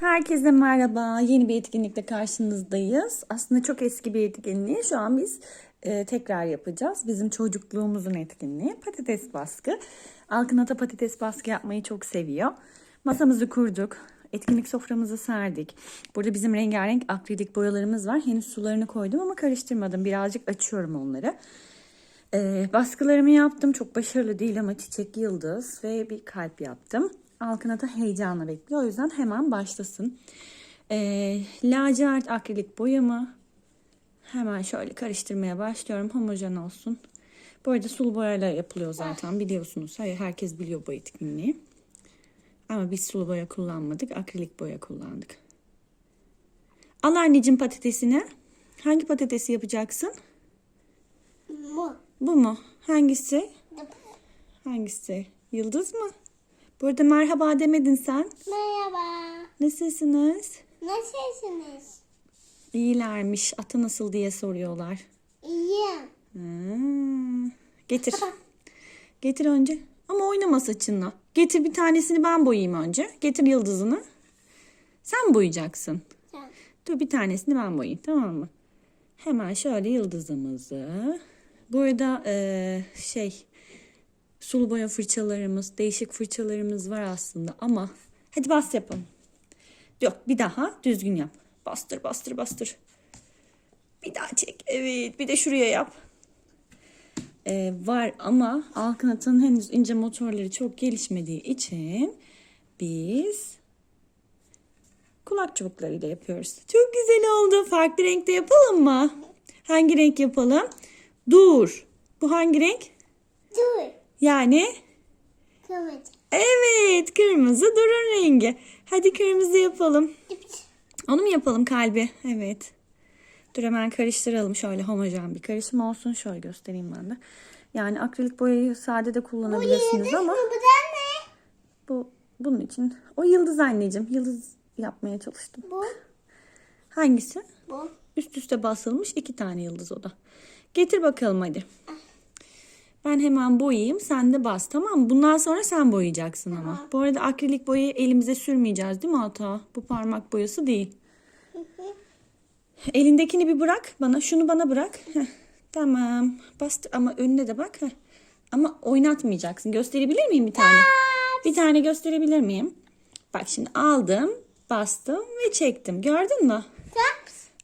Herkese merhaba. Yeni bir etkinlikle karşınızdayız. Aslında çok eski bir etkinliği. Şu an biz e, tekrar yapacağız. Bizim çocukluğumuzun etkinliği. Patates baskı. Alkınata patates baskı yapmayı çok seviyor. Masamızı kurduk. Etkinlik soframızı serdik. Burada bizim rengarenk akrilik boyalarımız var. Henüz sularını koydum ama karıştırmadım. Birazcık açıyorum onları. Ee, baskılarımı yaptım. Çok başarılı değil ama çiçek yıldız ve bir kalp yaptım. Alkınata heyecanla bekliyor. O yüzden hemen başlasın. Ee, lacivert akrilik boyamı hemen şöyle karıştırmaya başlıyorum. Homojen olsun. Bu arada sulu boyayla yapılıyor zaten biliyorsunuz. Hayır, herkes biliyor bu etkinliği. Ama biz sulu boya kullanmadık. Akrilik boya kullandık. Al anneciğim patatesini. Hangi patatesi yapacaksın? Bu. Bu mu? Hangisi? Hangisi? Yıldız mı? Burada merhaba demedin sen. Merhaba. Nasılsınız? Nasılsınız? İyilermiş. Atı nasıl diye soruyorlar. İyiyim. Hmm. Getir. Getir önce. Ama oynama saçınla. Getir bir tanesini ben boyayayım önce. Getir yıldızını. Sen boyayacaksın. Sen. Dur bir tanesini ben boyayayım tamam mı? Hemen şöyle yıldızımızı. Burada eee, şey sulu boya fırçalarımız, değişik fırçalarımız var aslında ama hadi bas yapalım. Yok bir daha düzgün yap. Bastır bastır bastır. Bir daha çek. Evet bir de şuraya yap. Ee, var ama Alkanat'ın henüz ince motorları çok gelişmediği için biz kulak çubuklarıyla yapıyoruz. Çok güzel oldu. Farklı renkte yapalım mı? Hangi renk yapalım? Dur. Bu hangi renk? Dur. Yani Kıvırcık. evet kırmızı durun rengi. Hadi kırmızı yapalım. Onu mu yapalım kalbi? Evet. Dur hemen karıştıralım. Şöyle homojen bir karışım olsun. Şöyle göstereyim ben de. Yani akrilik boyayı sade de kullanabilirsiniz ama Bu ne? bu bunun için. O yıldız anneciğim. Yıldız yapmaya çalıştım. Bu. Hangisi? Bu. Üst üste basılmış iki tane yıldız o da. Getir bakalım hadi. Ben hemen boyayayım. Sen de bas tamam mı? Bundan sonra sen boyayacaksın ama. Bu arada akrilik boyayı elimize sürmeyeceğiz değil mi Ata? Bu parmak boyası değil. Elindekini bir bırak bana. Şunu bana bırak. Heh, tamam. Bastır ama önüne de bak. Heh. Ama oynatmayacaksın. Gösterebilir miyim bir tane? Bir tane gösterebilir miyim? Bak şimdi aldım, bastım ve çektim. Gördün mü?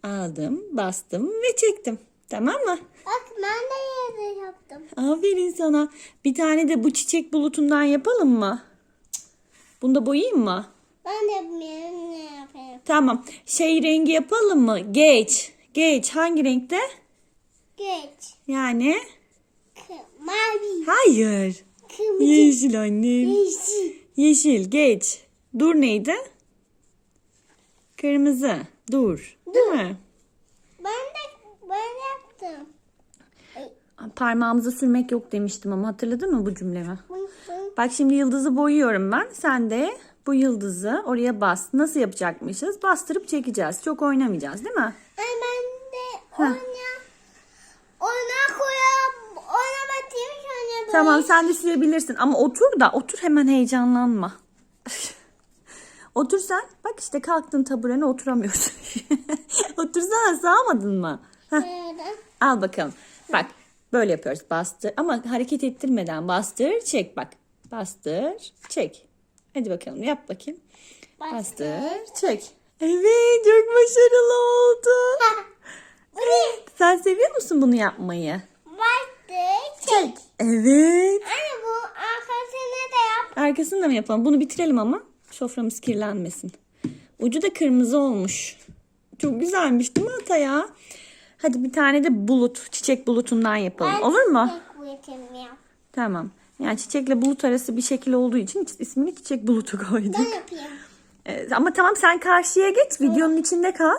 Aldım, bastım ve çektim. Tamam mı? Bak ben de yerde yaptım. Aferin sana. Bir tane de bu çiçek bulutundan yapalım mı? Bunu da boyayayım mı? Ben de yapmayayım. Ne yapayım? Tamam. Şey rengi yapalım mı? Geç. Geç. Hangi renkte? Geç. Yani? Mavi. Hayır. Kırmızı. Yeşil annem. Yeşil. Yeşil. Geç. Dur neydi? Kırmızı. Dur. Değil mi? Ben de ben yaptım. Parmağımıza sürmek yok demiştim ama hatırladın mı bu cümlemi? Bak şimdi yıldızı boyuyorum ben. Sen de bu yıldızı oraya bas. Nasıl yapacakmışız? Bastırıp çekeceğiz. Çok oynamayacağız değil mi? Ay ben de ona ona koyup ona batayım sonra böyle. Tamam sen de sürebilirsin ama otur da otur hemen heyecanlanma. otur sen. Bak işte kalktın taburene oturamıyorsun. Otursana sığamadın mı? Heh, al bakalım. Bak böyle yapıyoruz. Bastır ama hareket ettirmeden bastır çek bak. Bastır çek. Hadi bakalım yap bakayım. Bastır çek. Evet çok başarılı oldu. Ne? Sen seviyor musun bunu yapmayı? Bastı. Çek. Evet. Anne bu arkasını da yap. Arkasını da mı yapalım? Bunu bitirelim ama soframız kirlenmesin. Ucu da kırmızı olmuş. Çok güzelmiş değil mi Ata ya? Hadi bir tane de bulut, çiçek bulutundan yapalım. Olur mu? Tamam. Yani çiçekle bulut arası bir şekil olduğu için ismini çiçek bulutu koyduk. Ben yapayım. Ee, ama tamam sen karşıya geç. Videonun içinde kal.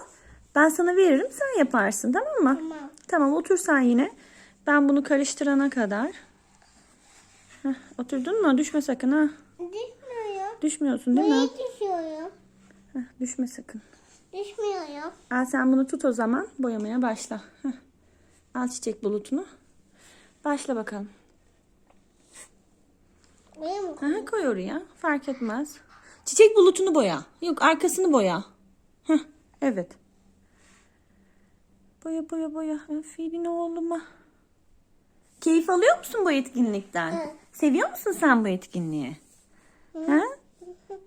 Ben sana veririm. Sen yaparsın. Tamam mı? Tamam. Tamam otur sen yine. Ben bunu karıştırana kadar. Heh, oturdun mu? Düşme sakın ha. Düşmüyor. Düşmüyorsun değil mi? Niye düşüyorum? Heh, düşme sakın. Düşmüyorum. Al sen bunu tut o zaman. Boyamaya başla. Heh. Al çiçek bulutunu. Başla bakalım. Benim Aha, koy oraya. Fark etmez. Çiçek bulutunu boya. Yok arkasını boya. Heh, evet. Boya boya boya. Aferin oğluma. Keyif alıyor musun bu etkinlikten? Evet. Seviyor musun sen bu etkinliği? Ha?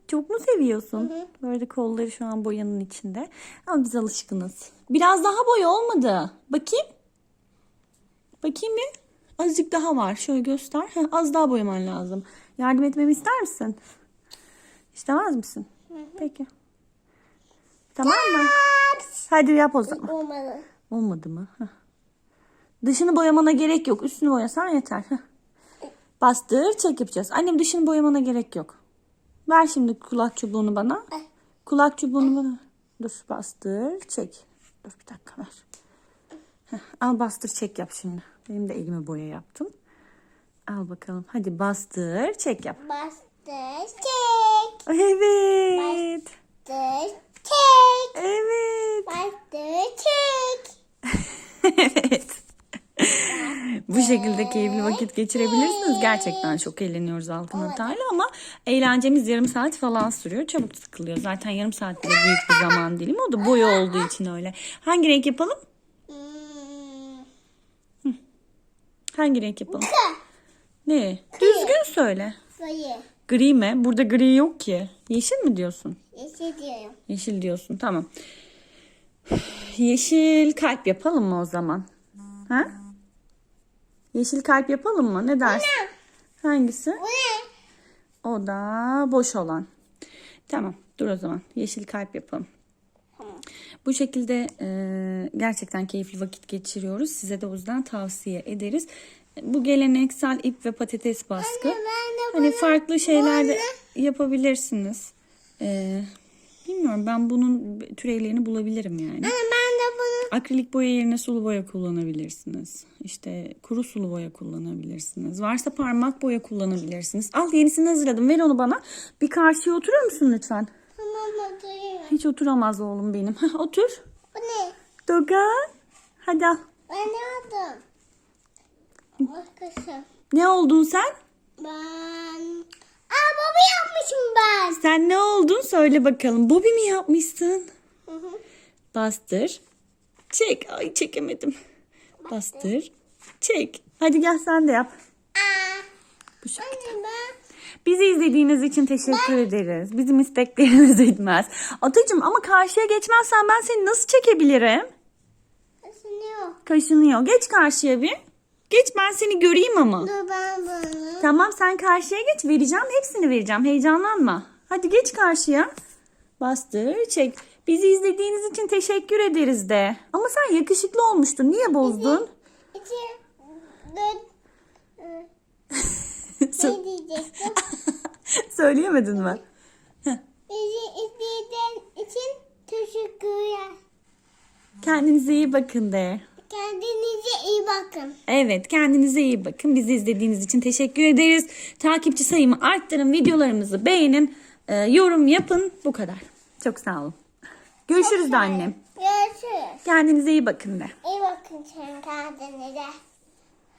Çok mu seviyorsun? Böyle kolları şu an boyanın içinde. Ama biz alışkınız. Biraz daha boya olmadı. Bakayım. Bakayım bir. Azıcık daha var. Şöyle göster. Ha, az daha boyaman lazım. Yardım etmemi ister misin? İstemez misin? Peki. Tamam mı? Hadi yap o zaman. Olmadı. Olmadı mı? Heh. Dışını boyamana gerek yok. Üstünü boyasan yeter. Heh. Bastır çek yapacağız. Annem dışını boyamana gerek yok. Ver şimdi kulak çubuğunu bana. Kulak çubuğunu bana. Dur bastır çek. Dur bir dakika ver. Heh, al bastır çek yap şimdi. Benim de elime boya yaptım. Al bakalım. Hadi bastır çek yap. Bastır çek. Evet. Bastır çek. Evet. Bastır çek. evet. Bu şekilde keyifli vakit geçirebilirsiniz. Gerçekten çok eğleniyoruz altın hatayla ama eğlencemiz yarım saat falan sürüyor. Çabuk sıkılıyor. Zaten yarım saat bile büyük bir zaman dilimi. O da boya olduğu için öyle. Hangi renk yapalım? Hangi renk yapalım? Ne? Düzgün söyle. Gri mi? Burada gri yok ki. Yeşil mi diyorsun? Yeşil diyorum. Yeşil diyorsun. Tamam. Yeşil kalp yapalım mı o zaman? Ha? Yeşil kalp yapalım mı? Ne dersin? Hangisi? Bu ne? O da boş olan. Tamam. Dur o zaman. Yeşil kalp yapalım. Bu şekilde e, gerçekten keyifli vakit geçiriyoruz. Size de o yüzden tavsiye ederiz. Bu geleneksel ip ve patates baskı. De Hani farklı şeyler de yapabilirsiniz. E, bilmiyorum ben bunun türevlerini bulabilirim yani. Anne. Akrilik boya yerine sulu boya kullanabilirsiniz. İşte kuru sulu boya kullanabilirsiniz. Varsa parmak boya kullanabilirsiniz. Al yenisini hazırladım. Ver onu bana. Bir karşıya oturur musun lütfen? Tamam oturayım. Hiç oturamaz oğlum benim. Otur. Bu ne? Dogan. Hadi al. Ben ne aldım? Başkası. Ne oldun sen? Ben... Aa baba yapmışım ben. Sen ne oldun? Söyle bakalım. Bobby mi yapmışsın? Hı hı. Bastır. Çek. Ay çekemedim. Bastır. Çek. Hadi gel sen de yap. Bu şekilde. Bizi izlediğiniz için teşekkür ederiz. Bizim isteklerimiz etmez. Atacığım ama karşıya geçmezsen ben seni nasıl çekebilirim? Isınıyor. Kaşınıyor. Geç karşıya bir. Geç ben seni göreyim ama. Dur ben bunu. Tamam sen karşıya geç. Vereceğim. Hepsini vereceğim. Heyecanlanma. Hadi geç karşıya. Bastır. Çek. Bizi izlediğiniz için teşekkür ederiz de. Ama sen yakışıklı olmuştun. Niye bozdun? İçi... Dur. Ne diyecektim? Söyleyemedin mi? Bizi izlediğin için teşekkürler. Kendinize iyi bakın de. Kendinize iyi bakın. Evet kendinize iyi bakın. Bizi izlediğiniz için teşekkür ederiz. Takipçi sayımı arttırın. Videolarımızı beğenin. e, yorum yapın. Bu kadar. Çok sağ olun. Görüşürüz de annem. Görüşürüz. Kendinize iyi bakın de. İyi bakın kendinize.